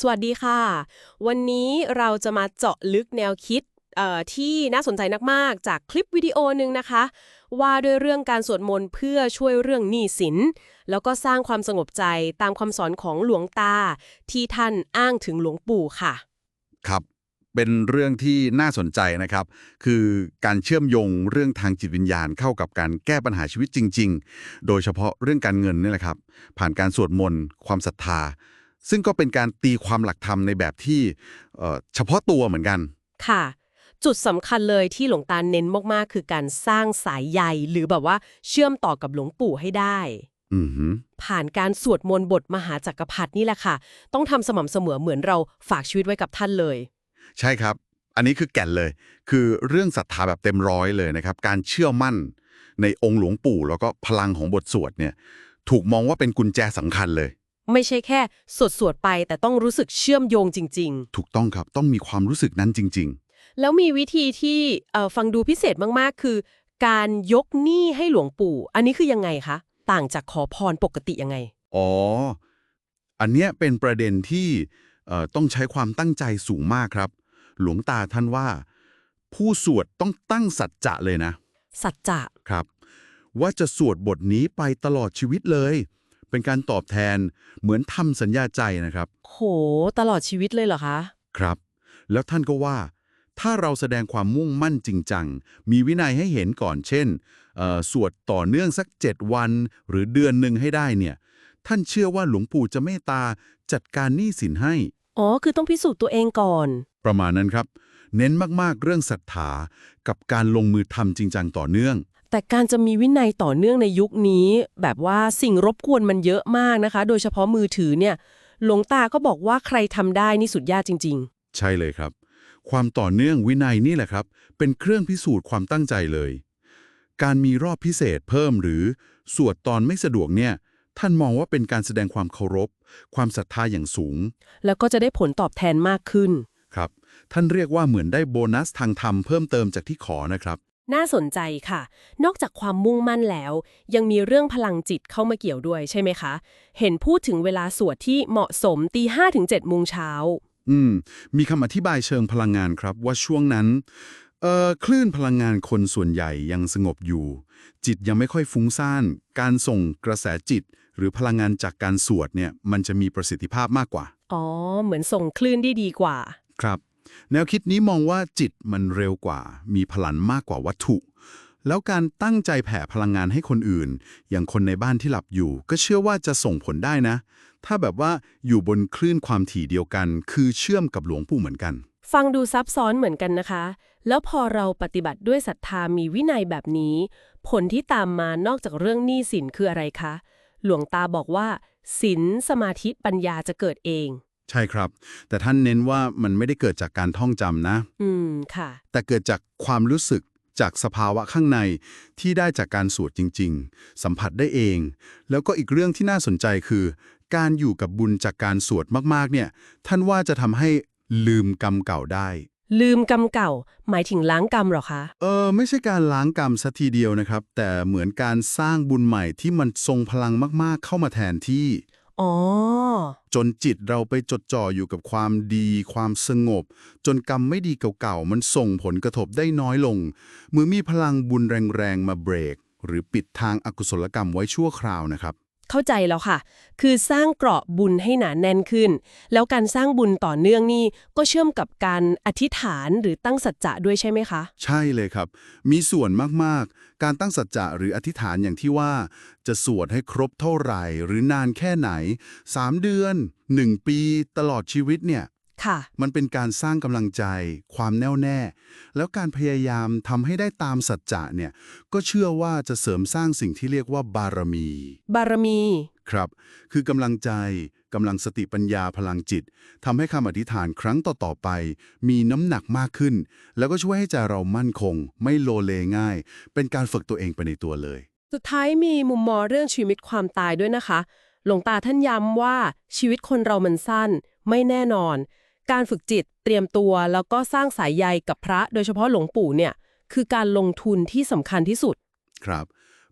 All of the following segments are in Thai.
สวัสดีค่ะ วันนี้เราจะมาเจาะลึกแนวคิดที่น่าสนใจมาก ๆ จากคลิปวิดีโอหนึ่งนะคะ ว่าด้วยเรื่องการสวดมนต์เพื่อช่วยเรื่องหนี้สิน แล้วก็สร้างความสงบใจตามคำสอนของหลวงตา ที่ท่านอ้างถึงหลวงปู่ค่ะ ครับเป็นเรื่องที่น่าสนใจนะครับ คือการเชื่อมโยงเรื่องทางจิตวิญญาณเข้ากับการแก้ปัญหาชีวิตจริง ๆ โดยเฉพาะเรื่องการเงินนี่แหละครับ ผ่านการสวดมนต์ความศรัทธา ซึ่งก็เป็นการตีความหลักธรรมในแบบที่เอ่อเฉพาะตัวเหมือนกัน ค่ะ จุดสำคัญเลยที่หลวงตาเน้นมากๆ คือการสร้างสายใยหรือแบบว่าเชื่อมต่อกับหลวงปู่ให้ได้อือหือผ่านการสวดมนต์บทมหาจักรพรรดินี่แหละค่ะ ต้องทำสม่ำเสมอเหมือนเราฝากชีวิตไว้กับท่านเลย ใช่ครับ อันนี้คือแก่นเลย คือเรื่องศรัทธาแบบเต็มร้อยเลยนะครับ การเชื่อมั่นในองค์หลวงปู่ แล้วก็พลังของบทสวดเนี่ย ถูกมองว่าเป็นกุญแจสำคัญเลย ไม่ใช่แค่สวดสวดๆไป แต่ต้องรู้สึกเชื่อมโยงจริง ถูกต้องครับต้องมีความรู้สึกนั้นจริง ๆ แล้วมีวิธีที่เอ่อฟังดูพิเศษมากๆ คือ การยกหนี้ให้หลวงปู่ อันนี้คือยังไงคะ ต่างจากขอพรปกติยังไง ๆ อ๋อ อันเนี้ยเป็นประเด็นที่เอ่อต้องใช้ความตั้งใจสูงมากครับ หลวงตาท่านว่า ผู้สวดต้องตั้งสัจจะเลยนะสัจจะ ครับ ว่าจะสวดบทนี้ไปตลอดชีวิตเลย เป็นการตอบแทนเหมือนทำสัญญาใจนะครับ โห ตลอดชีวิตเลยเหรอคะ ครับ แล้วท่านก็ว่า ถ้าเราแสดงความมุ่งมั่นจริงจัง มีวินัยให้เห็นก่อนเช่นเอ่อสวดต่อเนื่องสัก 7 วัน หรือเดือนหนึ่งให้ได้เนี่ย ท่านเชื่อว่าหลวงปู่จะเมตตาจัดการหนี้สินให้ อ๋อ คือต้องพิสูจน์ตัวเองก่อน ประมาณนั้นครับ เน้นมากๆเรื่องศรัทธากับการลงมือทำจริงจังต่อเนื่อง แต่การจะมีวินัยต่อเนื่องในยุคนี้ แบบว่าสิ่งรบกวนมันเยอะมากนะคะ โดยเฉพาะมือถือเนี่ยหลวงตาก็บอกว่าใครทำได้นี่สุดยอดจริงใช่เลยครับ ความต่อเนื่องวินัยนี่แหละครับ เป็นเครื่องพิสูจน์ความตั้งใจเลย การมีรอบพิเศษเพิ่มหรือสวดตอนไม่สะดวกเนี่ย ท่านมองว่าเป็นการแสดงความเคารพ ความศรัทธาอย่างสูงๆแล้วก็จะได้ผลตอบแทนมากขึ้นครับ ท่านเรียกว่าเหมือนได้โบนัสทางธรรมเพิ่มเติมจากที่ขอนะครับ น่าสนใจค่ะ นอกจากความมุ่งมั่นแล้ว ยังมีเรื่องพลังจิตเข้ามาเกี่ยวด้วยใช่ไหมคะ เห็นพูดถึงเวลาสวดที่เหมาะสมตีห้าถึงเจ็ดโมงเช้า อืม มีคำอธิบายเชิงพลังงานครับว่าช่วงนั้นเอ่อคลื่นพลังงานคนส่วนใหญ่ยังสงบอยู่ จิตยังไม่ค่อยฟุ้งซ่าน การส่งกระแสจิต หรือพลังงานจากการสวดเนี่ยมันจะมีประสิทธิภาพมากกว่า อ๋อ เหมือนส่งคลื่นได้ดีกว่า ครับ แนวคิดนี้มองว่าจิตมันเร็วกว่า มีพลังมากกว่าวัตถุ แล้วการตั้งใจแผ่พลังงานให้คนอื่น อย่างคนในบ้านที่หลับอยู่ ก็เชื่อว่าจะส่งผลได้นะ ถ้าแบบว่าอยู่บนคลื่นความถี่เดียวกัน คือเชื่อมกับหลวงปู่เหมือนกัน ฟังดูซับซ้อนเหมือนกันนะคะ แล้วพอเราปฏิบัติด้วยศรัทธามีวินัยแบบนี้ ผลที่ตามมานอกจากเรื่องหนี้สินคืออะไรคะ หลวงตาบอกว่าศีลสมาธิปัญญาจะเกิดเอง ใช่ครับ แต่ท่านเน้นว่ามันไม่ได้เกิดจากการท่องจำนะ อืม ค่ะ แต่เกิดจากความรู้สึกจากสภาวะข้างในที่ได้จากการสวดจริง ๆ สัมผัสได้เอง แล้วก็อีกเรื่องที่น่าสนใจคือ การอยู่กับบุญจากการสวดมากๆ เนี่ย ท่านว่าจะทำให้ลืมกรรมเก่าได้ ลืมกรรมเก่า หมายถึงล้างกรรมเหรอคะ เออไม่ใช่การล้างกรรมสัทีเดียวนะครับ แต่เหมือนการสร้างบุญใหม่ที่มันทรงพลังมากๆ เข้ามาแทนที่ อ๋อ จนจิตเราไปจดจ่ออยู่กับความดี ความสงบ จนกรรมไม่ดีเก่าๆ มันส่งผลกระทบได้น้อยลงเมื่อมีพลังบุญแรงๆ มาเบรก หรือปิดทางอากุศลกรรมไว้ชั่วคราวนะครับ เข้าใจแล้วค่ะ คือสร้างเกราะบุญให้หนาแน่นขึ้น แล้วการสร้างบุญต่อเนื่องนี่ก็เชื่อมกับการอธิษฐานหรือตั้งสัจจะด้วยใช่ไหมคะ ใช่เลยครับ มีส่วนมากๆ การตั้งสัจจะหรืออธิษฐานอย่างที่ว่า จะสวดให้ครบเท่าไหร่ หรือนานแค่ไหน 3 เดือน 1 ปี ตลอดชีวิตเนี่ย ค่ะ มันเป็นการสร้างกำลังใจ ความแน่วแน่ แล้วการพยายามทำให้ได้ตามสัจจะเนี่ย ก็เชื่อว่าจะเสริมสร้างสิ่งที่เรียกว่าบารมี บารมี ครับ คือกำลังใจกำลังสติปัญญาพลังจิตทำให้คำอธิษฐานครั้งต่อๆไป มีน้ำหนักมากขึ้น แล้วก็ช่วยให้ใจเรามั่นคง ไม่โลเลง่าย เป็นการฝึกตัวเองไปในตัวเลย สุดท้ายมีมุมมองเรื่องชีวิตความตายด้วยนะคะ หลวงตาท่านย้ำว่าชีวิตคนเรามันสั้น ไม่แน่นอน การฝึกจิตเตรียมตัวแล้วก็สร้างสายใยกับพระโดยเฉพาะหลวงปู่เนี่ยคือการลงทุนที่สำคัญที่สุด ครับ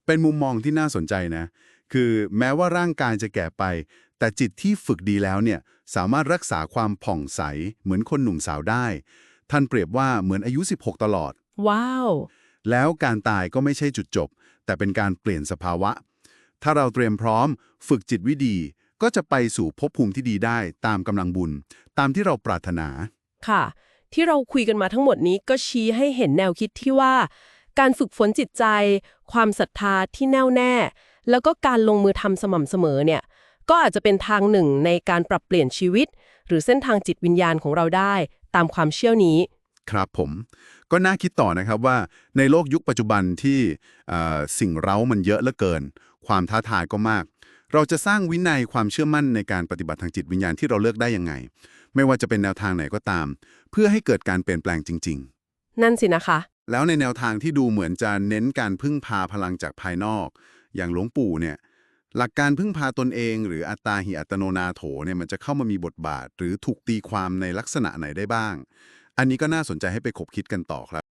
เป็นมุมมองที่น่าสนใจนะ คือแม้ว่าร่างกายจะแก่ไป แต่จิตที่ฝึกดีแล้วเนี่ยสามารถรักษาความผ่องใสเหมือนคนหนุ่มสาวได้ ท่านเปรียบว่าเหมือนอายุ 16 ตลอด ว้าว แล้วการตายก็ไม่ใช่จุดจบ แต่เป็นการเปลี่ยนสภาวะ ถ้าเราเตรียมพร้อม ฝึกจิตวิดี ก็จะไปสู่ภพภูมิที่ดีได้ตามกำลังบุญ ตามที่เราปรารถนา ค่ะ ที่เราคุยกันมาทั้งหมดนี้ก็ชี้ให้เห็นแนวคิดที่ว่า การฝึกฝนจิตใจ ความศรัทธาที่แน่วแน่ แล้วก็การลงมือทำสม่ำเสมอเนี่ย ก็อาจจะเป็นทางหนึ่งในการปรับเปลี่ยนชีวิต หรือเส้นทางจิตวิญญาณของเราได้ ตามความเชื่อนี้ ครับผม ก็น่าคิดต่อนะครับว่าในโลกยุคปัจจุบันที่เอ่อสิ่งเร้ามันเยอะเหลือเกิน ความท้าทายก็มาก เราจะสร้างวินัยความเชื่อมั่นในการปฏิบัติทางจิตวิญญาณที่เราเลือกได้ยังไง ไม่ว่าจะเป็นแนวทางไหนก็ตาม เพื่อให้เกิดการเปลี่ยนแปลงจริงนั่นสินะคะๆแล้วในแนวทางที่ดูเหมือนจะเน้นการพึ่งพาพลังจากภายนอก อย่างหลวงปู่เนี่ยหลักการพึ่งพาตนเอง หรืออัตตาหิอัตโนนาโถเนี่ยมันจะเข้ามามีบทบาท หรือถูกตีความในลักษณะไหนได้บ้าง อันนี้ก็น่าสนใจให้ไปคบคิดกันต่อครับ